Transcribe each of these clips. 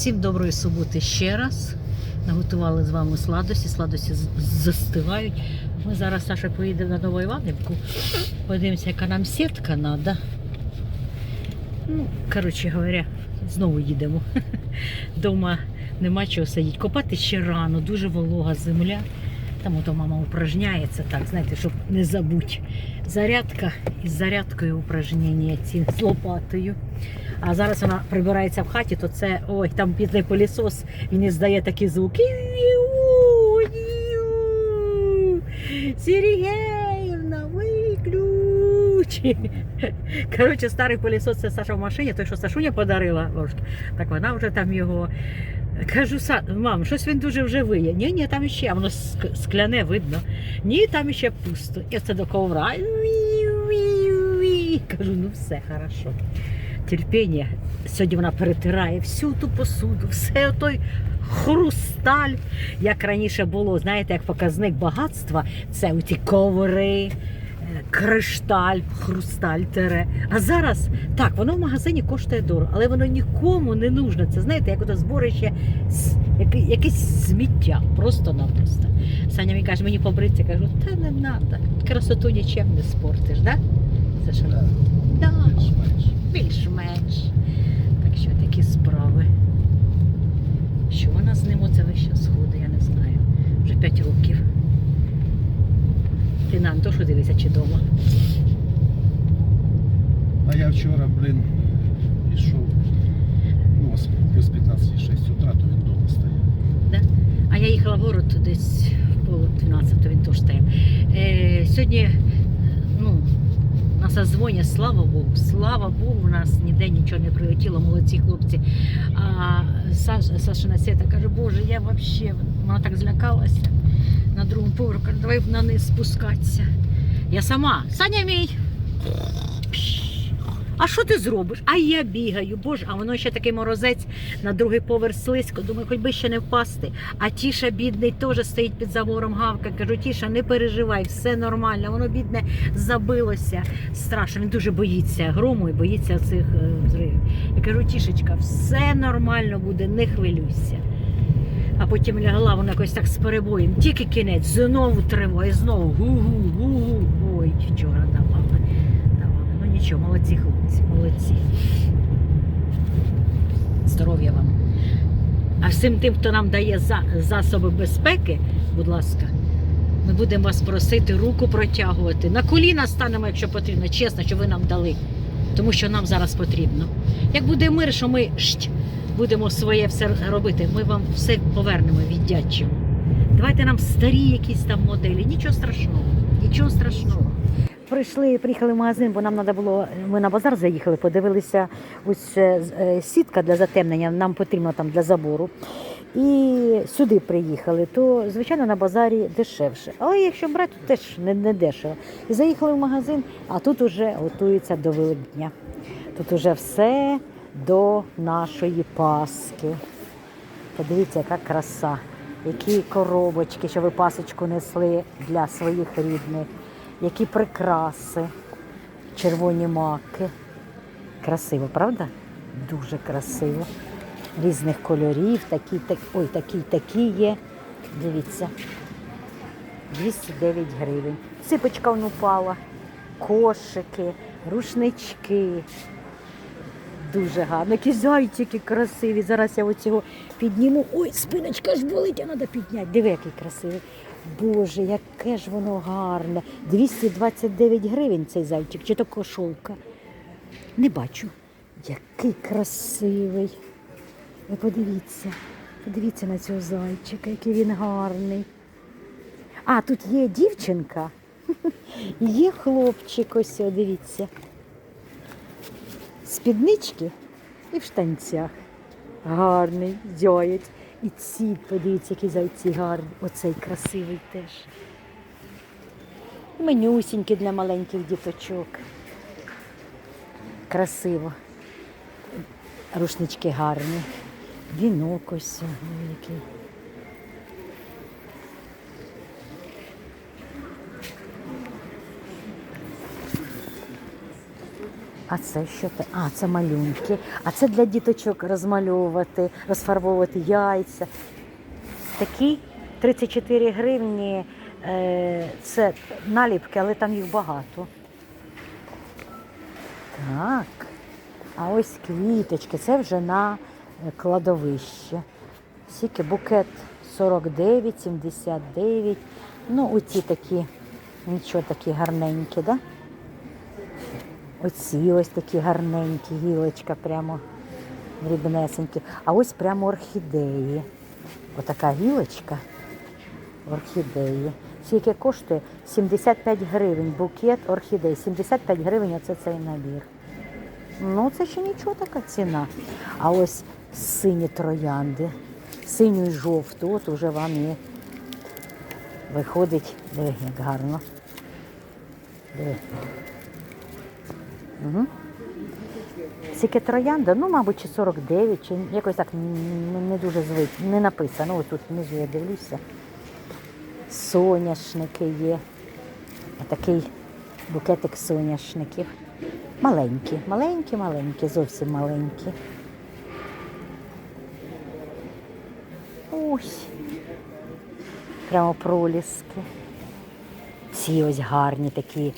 Всім доброї суботи ще раз. Наготували з вами сладості. Сладості застивають. Ми зараз Саша поїдемо на Нову Іванівку. Подивимося, яка нам сітка треба. Ну, коротше говоря, знову їдемо. Дома нема чого сидіти. Копати ще рано, дуже волога земля. Там ото мама упражняється так, знаєте, щоб не забути. Зарядка із зарядкою упражнення ці з лопатою. А зараз вона прибирається в хаті, то це ой, там піде пилісос, він іздає такі звуки. Іу. Виключи. Коротше, старий пилісос це Саша в машині, той, що Сашуня подарила ложки. Так вона вже там його. Кажу, мам, щось він дуже вже виє. Ні, ні, там іще, а воно скляне видно. Ні, там іще пусто. І це до ковра. Кажу, ну все, хорошо. Терпіння. Сьогодні вона перетирає всю ту посуду, все той хрусталь, як раніше було, знаєте, як показник багатства, це оті коври, е, кришталь, хрусталь тере. А зараз так, воно в магазині коштує дорого, але воно нікому не нужно. Це знаєте, як ото зборище якесь сміття, просто-напросто. Саня мені каже, мені побриться, кажу, та не треба, красоту нічим не спортиш, да? Це що? Да, Да, більш-менш. більш-менш. Так що такі справи. Що вона з ним оце весь час ходить, я не знаю. Вже 5 років. Ти нам то що дивися, чи вдома? А я вчора, блин, пішов. Ну, ось плюс 15, 6 утра, то він вдома стояв. А я їхала в город десь в пол 12, він теж стояв. Е, сьогодні, ну, нас дзвонять, слава Богу, слава Богу, у нас ніде нічого не прилетіло, молодці хлопці. А Саш, Сашина Свята каже, Боже, я взагалі, вона так злякалася на другому поверху, каже, давай на низ спускатися. Я сама, Саня мій. А що ти зробиш? А я бігаю, боже, а воно ще такий морозець на другий поверх слизько. Думаю, хоч би ще не впасти. А Тіша, бідний, теж стоїть під забором гавка. Кажу, Тіша, не переживай, все нормально. Воно бідне забилося. Страшно, він дуже боїться грому і боїться цих е, взривів. Я кажу, Тішечка, все нормально буде, не хвилюйся. А потім лягла вона якось так з перебоєм. Тільки кінець, знову тривога, і знову гу-гу, гу-гу. Ой, вчора давали. давали. Ну нічого, молодці хлопці, молодці. Здоров'я вам. А всім тим, хто нам дає за- засоби безпеки, будь ласка, ми будемо вас просити руку протягувати. На коліна станемо, якщо потрібно, чесно, що ви нам дали. Тому що нам зараз потрібно. Як буде мир, що ми шть, будемо своє все робити, ми вам все повернемо, віддячимо. Давайте нам старі якісь там моделі. Нічого страшного, нічого страшного. Прийшли, приїхали в магазин, бо нам треба було. Ми на базар заїхали, подивилися ось е, е, сітка для затемнення, нам потрібно там для забору. І сюди приїхали, то звичайно на базарі дешевше. Але якщо брати, то теж не, не дешево. І заїхали в магазин, а тут уже готується до Великдня. Тут уже все до нашої Паски. Подивіться, яка краса, які коробочки, що ви пасочку несли для своїх рідних, які прикраси, червоні маки. Красиво, правда? Дуже красиво. Різних кольорів, такі, так, ой, такі, такі є. Дивіться. 209 гривень. Сипочка вон упала, кошики, рушнички. Дуже гарно. Які зайчики красиві. Зараз я оцього підніму. Ой, спиночка ж болить, а треба підняти. Диви, який красивий. Боже, яке ж воно гарне. 229 гривень цей зайчик, чи то кошолка. Не бачу. Який красивий. Ви подивіться, подивіться на цього зайчика, який він гарний. А, тут є дівчинка, є хлопчик, ось, дивіться. Спіднички і в штанцях. Гарний, зяєць. І ці, подивіться, які зайці гарні. Оцей красивий теж. Менюсінькі для маленьких діточок. Красиво. Рушнички гарні. Вінок ось великий. А це що те? А, це малюнки. А це для діточок розмальовувати, розфарбовувати яйця. Такі 34 гривні. Е, це наліпки, але там їх багато. Так. А ось квіточки, це вже на е, кладовище. Скільки букет 49, 79. Ну, оці такі, нічого такі гарненькі, да? Оці ось такі гарненькі, гілочка прямо дрібнесенькі. А ось прямо орхідеї. Отака гілочка орхідеї. Скільки коштує? 75 гривень букет орхідей. 75 гривень оце цей набір. Ну, це ще нічого така ціна. А ось сині троянди, синю і жовту, от уже вам і виходить. Диви, як гарно. Диви. Угу. Скільки троянда, ну, мабуть, чи 49, чи якось так не дуже звик, не написано. Ось тут внизу я дивлюся. Соняшники є. Отакий букетик соняшників. Маленькі, маленькі, маленькі, зовсім маленькі. Ось. Прямо проліски. Ці ось гарні такі,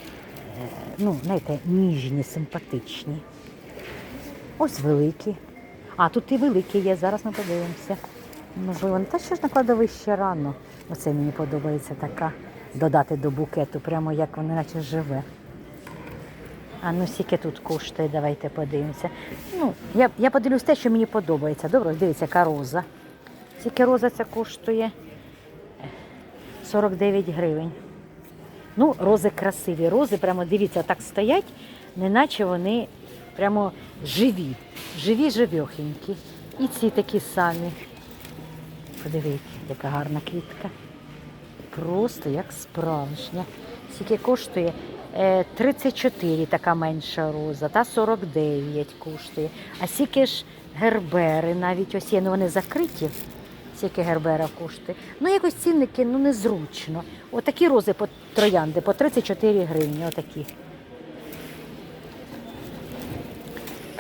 ну, знаєте, ніжні, симпатичні. Ось великі. А, тут і великі є, зараз ми подивимося. Можливо, та що ж на кладовище рано. Оце мені подобається така додати до букету, прямо як воно наче живе. А ну скільки тут коштує, давайте подивимося. Ну, я, я подивлюсь те, що мені подобається. Добре, дивіться, яка роза. Скільки роза ця коштує? 49 гривень. Ну, рози красиві. Рози, прямо дивіться, так стоять, неначе вони прямо живі. Живі, живьохенькі. І ці такі самі. Подивіться, яка гарна квітка. Просто як справжня. Скільки коштує? Е, 34 така менша роза, та 49 коштує. А скільки ж гербери навіть ось є, ну вони закриті. Скільки гербера коштує. Ну, якось цінники ну, незручно. Отакі рози по троянди по 34 гривні. Отакі.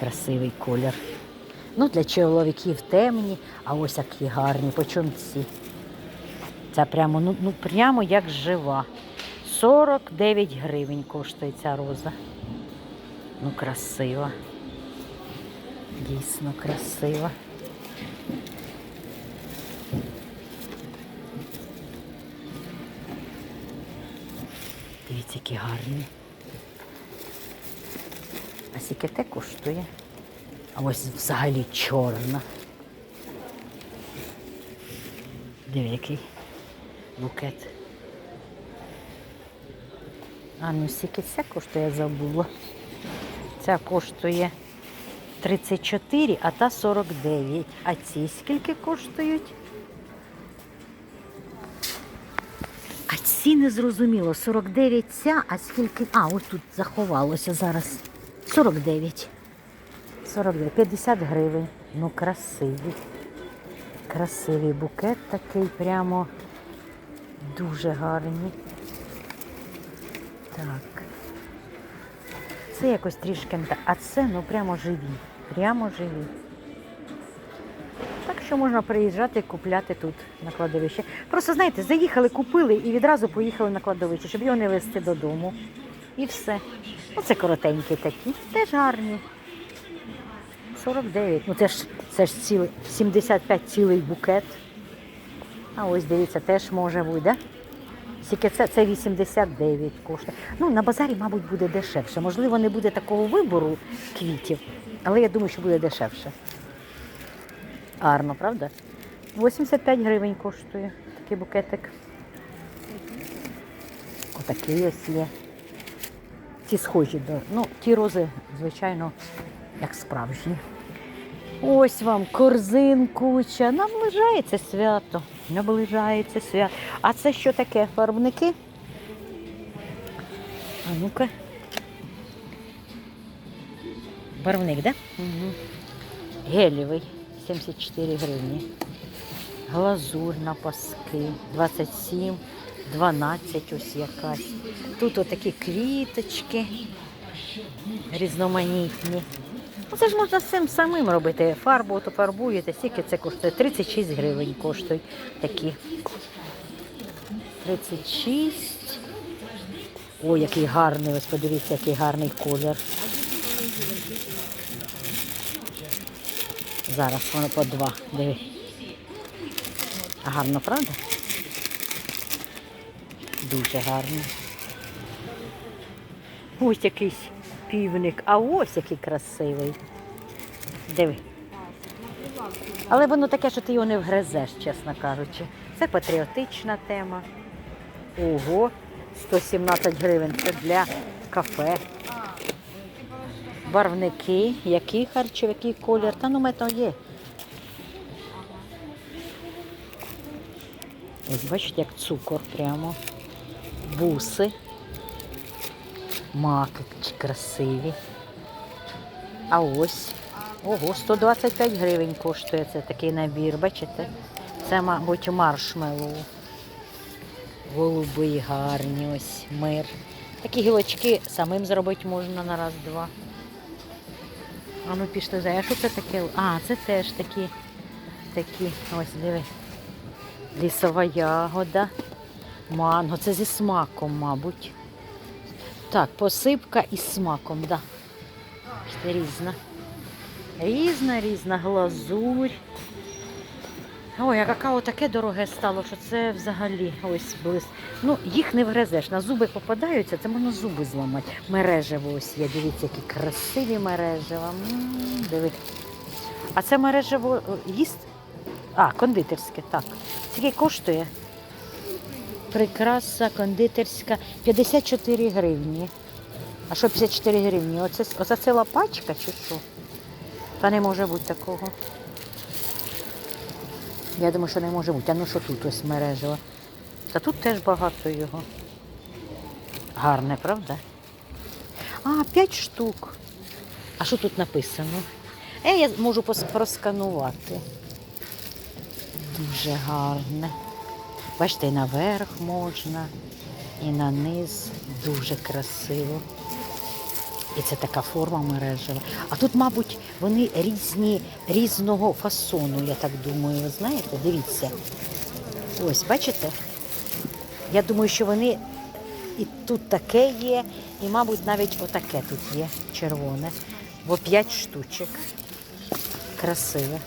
Красивий колір. Ну, для чоловіків темні, а ось які гарні. По чому? Це прямо, ну, ну прямо як жива. 49 гривень коштує ця роза. Ну, красива. Дійсно красива. Які гарні. А скільки те коштує? А ось взагалі чорна. Диви, який букет. А ну скільки ця коштує, я забула. Ця коштує 34, а та 49. А ці скільки коштують? Ці не зрозуміло. 49 ця, а скільки. А, ось тут заховалося зараз. 49. 49, 50 гривень. Ну, красивий. Красивий букет такий прямо дуже гарний. Так. Це якось трішки. А це ну прямо живі. Прямо живі. Що можна приїжджати і купляти тут на кладовище. Просто знаєте, заїхали, купили і відразу поїхали на кладовище, щоб його не везти додому. І все. Оце коротенькі такі, теж гарні. 49. Ну це ж це ж цілий 75 цілий букет. А ось дивіться, теж може бути, да? Скільки це? Це 89 коштує. Ну, на базарі, мабуть, буде дешевше. Можливо, не буде такого вибору квітів, але я думаю, що буде дешевше. Гарно, правда? 85 гривень коштує такий букетик. Отакий ось є. Ці схожі до. Ну, ті рози, звичайно, як справжні. Ось вам корзин куча. Наближається свято. Наближається свято. А це що таке? Фарбники? А ну-ка. Барвник? Да? Угу. Гелєвий. 74 гривні. Глазурь на паски. 27, 12 ось якась. Тут отакі квіточки. різноманітні. Ну, Це ж можна цим самим робити. Фарбу то фарбуєте, скільки це коштує? 36 гривень коштують такі. 36. Ой, який гарний, ось подивіться, який гарний колір. Зараз воно по два. Диви. Гарно, правда? Дуже гарно. Ось якийсь півник, а ось який красивий. Диви. Але воно таке, що ти його не вгризеш, чесно кажучи. Це патріотична тема. Ого, 117 гривень. Це для кафе. Барвники, який харчів, який колір. Та ну метно є. Ось бачите, як цукор прямо. Буси. Маки красиві. А ось. Ого, 125 гривень коштує це такий набір, бачите? Це, мабуть, маршмеллоу. Голуби гарні, ось мир. Такі гілочки самим зробити можна на раз-два. А ну пішли за. А що це таке? А, це теж такі, такі, ось диви. Лісова ягода, манго. Це зі смаком, мабуть. Так, посипка із смаком, так. Да. Різна. Різна, різна глазурь. Ой, а какао таке дороге стало, що це взагалі ось близь. Ну, їх не вгризеш. На зуби попадаються, це можна зуби зламати. Мережево ось є. Дивіться, які красиві мережева. А це мережево їсть? А, кондитерське, так. Скільки коштує? Прикраса кондитерська 54 гривні. А що 54 гривні? Оце, оце ціла пачка чи що? Та не може бути такого. Я думаю, що не може бути. А ну що тут ось мережево? Та тут теж багато його. Гарне, правда? А, 5 штук. А що тут написано? Е, я можу просканувати. Дуже гарне. Бачите, і наверх можна, і на низ. Дуже красиво. І це така форма мережева. А тут, мабуть, вони різні, різного фасону, я так думаю. Ви знаєте, дивіться. Ось, бачите? Я думаю, що вони і тут таке є, і, мабуть, навіть отаке тут є червоне. Бо 5 штучок. Красиве.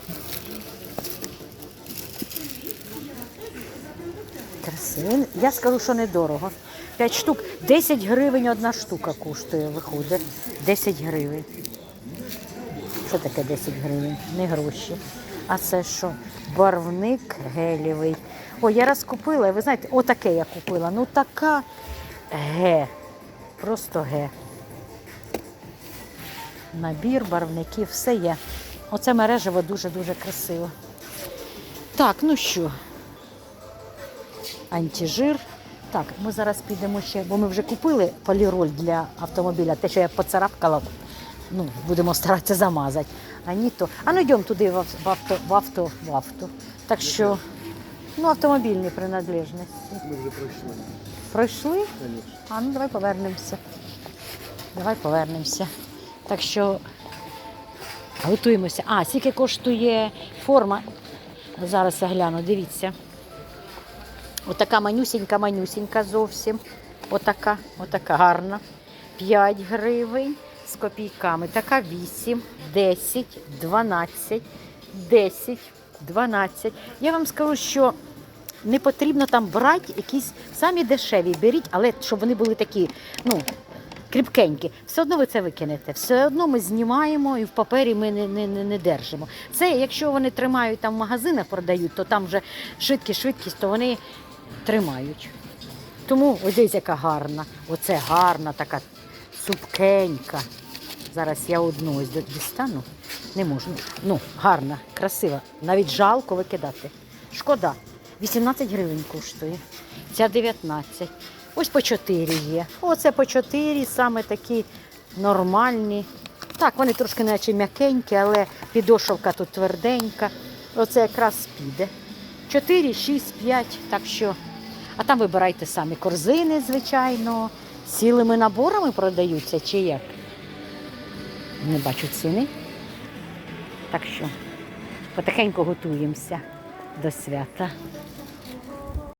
Красиве. Я скажу, що недорого. 5 штук. 10 гривень одна штука коштує, виходить. 10 гривень. Що таке 10 гривень? Не гроші. А це що? Барвник гелєвий. О, я раз купила, ви знаєте, отаке я купила. Ну така ге. Просто ге. Набір барвників, все є. Оце мережево дуже-дуже красиво. Так, ну що, антижир. Так, ми зараз підемо ще, бо ми вже купили поліроль для автомобіля, те, що я поцарапкала, ну, будемо старатися замазати. А ні то. А ну йдемо туди в авто, в авто, в авто. Так що, ну, автомобільні принадлежності. Ми вже пройшли, Пройшли? А ну давай повернемося. Давай повернемося. Так що готуємося. А, скільки коштує форма? Зараз я гляну, дивіться. Отака манюсінька, манюсінька зовсім. Отака, отака гарна. 5 гривень з копійками. Така 8, 10, 12, 10, 12. Я вам скажу, що не потрібно там брати якісь самі дешеві. Беріть, але щоб вони були такі, ну, кріпкенькі. Все одно ви це викинете. Все одно ми знімаємо і в папері ми не, не, не, не держимо. Це якщо вони тримають там в магазинах, продають, то там вже швидкість, швидкість, то вони тримають. Тому ось дивіться, яка гарна. Оце гарна, така супкенька. Зараз я одну ось дістану. Не можу. Ну, гарна, красива. Навіть жалко викидати. Шкода. 18 гривень коштує. Ця 19. Ось по 4 є. Оце по 4, саме такі нормальні. Так, вони трошки наче м'якенькі, але підошовка тут тверденька. Оце якраз піде. 4, 6, 5. Так що. А там вибирайте самі корзини, звичайно. Цілими наборами продаються чи як? не бачу ціни. Так що потихеньку готуємося до свята.